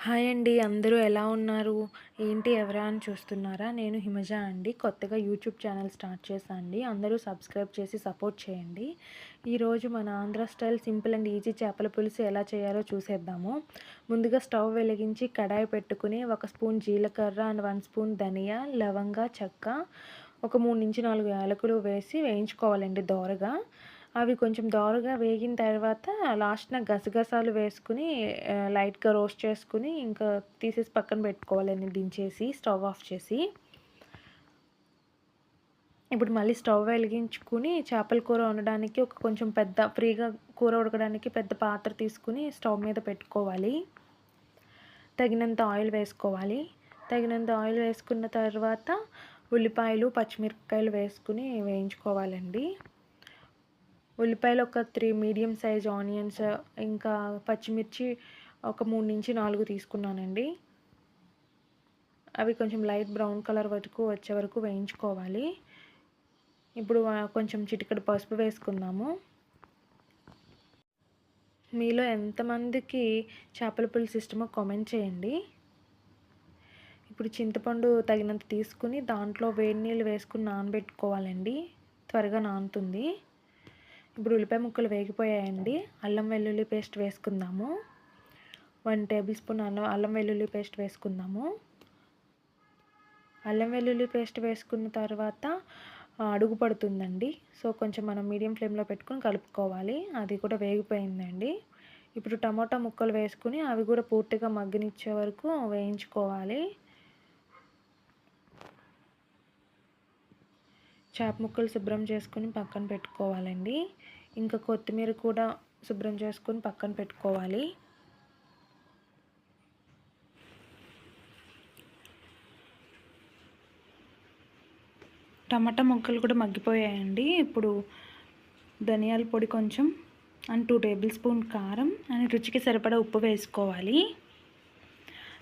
Hi అండి అందరూ ఎలా ఉన్నారు? ఏంటి ఎవరా అని చూస్తున్నారా? నేను హిమజ అండి. కొత్తగా యూట్యూబ్ ఛానల్ స్టార్ట్ చేశాను అండి. అందరూ సబ్స్క్రైబ్ చేసి సపోర్ట్ చేయండి. ఈరోజు మన Andhra style simple and easy చేపల పులుసు ఎలా చేయాలో చూసేద్దాము. ముందుగా స్టవ్ వెలిగించి కడాయి పెట్టుకుని ఒక స్పూన్ జీలకర్ర అండ్ వన్ స్పూన్ ధనియా లవంగ చెక్క ఒక మూడు నుంచి నాలుగు యాలకులు వేసి వేయించుకోవాలండి దోరగా. అవి కొంచెం దోరగా వేగిన తర్వాత లాస్ట్న గసగసాలు వేసుకుని లైట్గా రోస్ట్ చేసుకుని ఇంకా తీసేసి పక్కన పెట్టుకోవాలండి దించేసి స్టవ్ ఆఫ్ చేసి. ఇప్పుడు మళ్ళీ స్టవ్ వెలిగించుకుని చేపల కూర వండడానికి ఒక కొంచెం పెద్ద ఫ్రీగా కూర ఉడకడానికి పెద్ద పాత్ర తీసుకుని స్టవ్ మీద పెట్టుకోవాలి. తగినంత ఆయిల్ వేసుకోవాలి. తగినంత ఆయిల్ వేసుకున్న తర్వాత ఉల్లిపాయలు పచ్చిమిరపకాయలు వేసుకుని వేయించుకోవాలండి. ఉల్లిపాయలు ఒక త్రీ మీడియం సైజ్ ఆనియన్స్ ఇంకా పచ్చిమిర్చి ఒక మూడు నుంచి నాలుగు తీసుకున్నానండి. అవి కొంచెం లైట్ బ్రౌన్ కలర్ వరకు వచ్చే వరకు వేయించుకోవాలి. ఇప్పుడు కొంచెం చిటికడ పసుపు వేసుకుందాము. మీలో ఎంతమందికి చేపల పులుసు ఇష్టమో కామెంట్ చేయండి. ఇప్పుడు చింతపండు తగినంత తీసుకుని దాంట్లో వేడి నీళ్ళు వేసుకుని నానబెట్టుకోవాలండి. త్వరగా నానుతుంది. ఇప్పుడు ఉల్లిపాయ ముక్కలు వేగిపోయాయండి. అల్లం వెల్లుల్లి పేస్ట్ వేసుకుందాము. వన్ టేబుల్ స్పూన్ అల్లం అల్లం వెల్లుల్లి పేస్ట్ వేసుకుందాము. అల్లం వెల్లుల్లి పేస్ట్ వేసుకున్న తర్వాత అడుగు పడుతుందండి. సో కొంచెం మనం మీడియం ఫ్లేమ్లో పెట్టుకుని కలుపుకోవాలి. అది కూడా వేగిపోయిందండి. ఇప్పుడు టమాటా ముక్కలు వేసుకుని అవి కూడా పూర్తిగా మగ్గనిచ్చే వరకు వేయించుకోవాలి. చేప ముక్కలు శుభ్రం చేసుకొని పక్కన పెట్టుకోవాలండి. ఇంకా కొత్తిమీర కూడా శుభ్రం చేసుకొని పక్కన పెట్టుకోవాలి. టమాటా ముక్కలు కూడా మగ్గిపోయాయండి. ఇప్పుడు ధనియాల పొడి కొంచెం అండ్ టూ టేబుల్ స్పూన్ కారం అండ్ రుచికి సరిపడా ఉప్పు వేసుకోవాలి.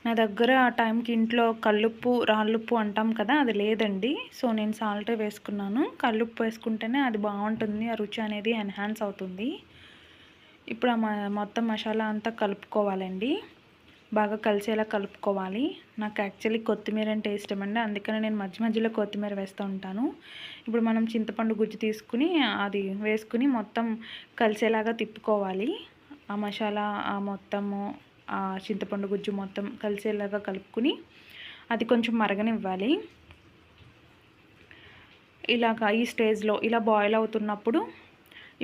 నా దగ్గర ఆ టైంకి ఇంట్లో కల్లుప్పు రాళ్ళుప్పు అంటాం కదా అది లేదండి. సో నేను సాల్ట్ వేసుకున్నాను. కల్లుప్పు వేసుకుంటేనే అది బాగుంటుంది ఆ రుచి అనేది ఎన్హాన్స్ అవుతుంది. ఇప్పుడు ఆ మొత్తం మసాలా అంతా కలుపుకోవాలండి. బాగా కలిసేలా కలుపుకోవాలి. నాకు యాక్చువల్లీ కొత్తిమీర అంటే ఇష్టం అండి. అందుకనే నేను మధ్య మధ్యలో కొత్తిమీర వేస్తూ ఉంటాను. ఇప్పుడు మనం చింతపండు గుజ్జు తీసుకుని అది వేసుకుని మొత్తం కలిసేలాగా తిప్పుకోవాలి. ఆ మసాలా ఆ మొత్తము చింతపండు గుజ్జు మొత్తం కలిసేలాగా కలుపుకుని అది కొంచెం మరగనివ్వాలి. ఇలాగ ఈ స్టేజ్లో ఇలా బాయిల్ అవుతున్నప్పుడు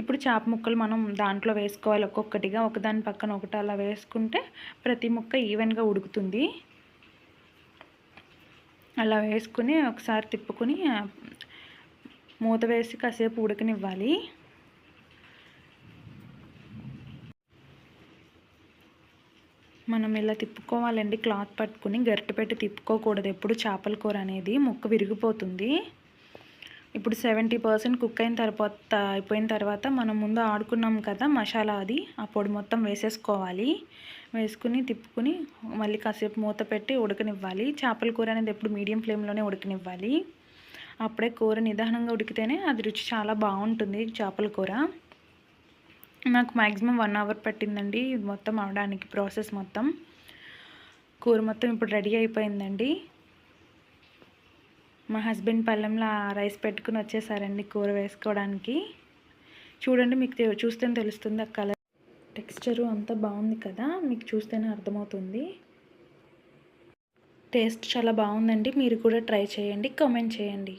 ఇప్పుడు చేప ముక్కలు మనం దాంట్లో వేసుకోవాలి ఒక్కొక్కటిగా. ఒకదాని పక్కన ఒకటి అలా వేసుకుంటే ప్రతి ముక్క ఈవెన్గా ఉడుకుతుంది. అలా వేసుకుని ఒకసారి తిప్పుకుని మూత వేసి కాసేపు ఉడకనివ్వాలి. మనం ఇలా తిప్పుకోవాలండి. క్లాత్ పట్టుకుని గరిటె పెట్టి తిప్పుకోకూడదు. ఎప్పుడు చేపల కూర అనేది ముక్క విరిగిపోతుంది. ఇప్పుడు సెవెంటీ పర్సెంట్ కుక్ అయిన తర్వాత అయిపోయిన తర్వాత మనం ముందు ఆడుకున్నాం కదా మసాలా అది. ఆ పొడి మొత్తం వేసేసుకోవాలి. వేసుకుని తిప్పుకుని మళ్ళీ కాసేపు మూత పెట్టి ఉడకనివ్వాలి. చేపల కూర అనేది ఎప్పుడు మీడియం ఫ్లేమ్లోనే ఉడకనివ్వాలి. అప్పుడే కూర నిదానంగా ఉడికితేనే అది రుచి చాలా బాగుంటుంది చేపల కూర. నాకు మ్యాక్సిమం వన్ అవర్ పట్టిందండి. మొత్తం అవడానికి ప్రాసెస్ మొత్తం. కూర మొత్తం ఇప్పుడు రెడీ అయిపోయిందండి. మా హస్బెండ్ పళ్ళెంలో రైస్ పెట్టుకుని వచ్చేసారండి కూర వేసుకోవడానికి. చూడండి మీకు చూస్తేనే తెలుస్తుంది ఆ కలర్ టెక్స్చరు అంతా బాగుంది కదా మీకు చూస్తేనే అర్థమవుతుంది. టేస్ట్ చాలా బాగుందండి. మీరు కూడా ట్రై చేయండి కామెంట్ చేయండి.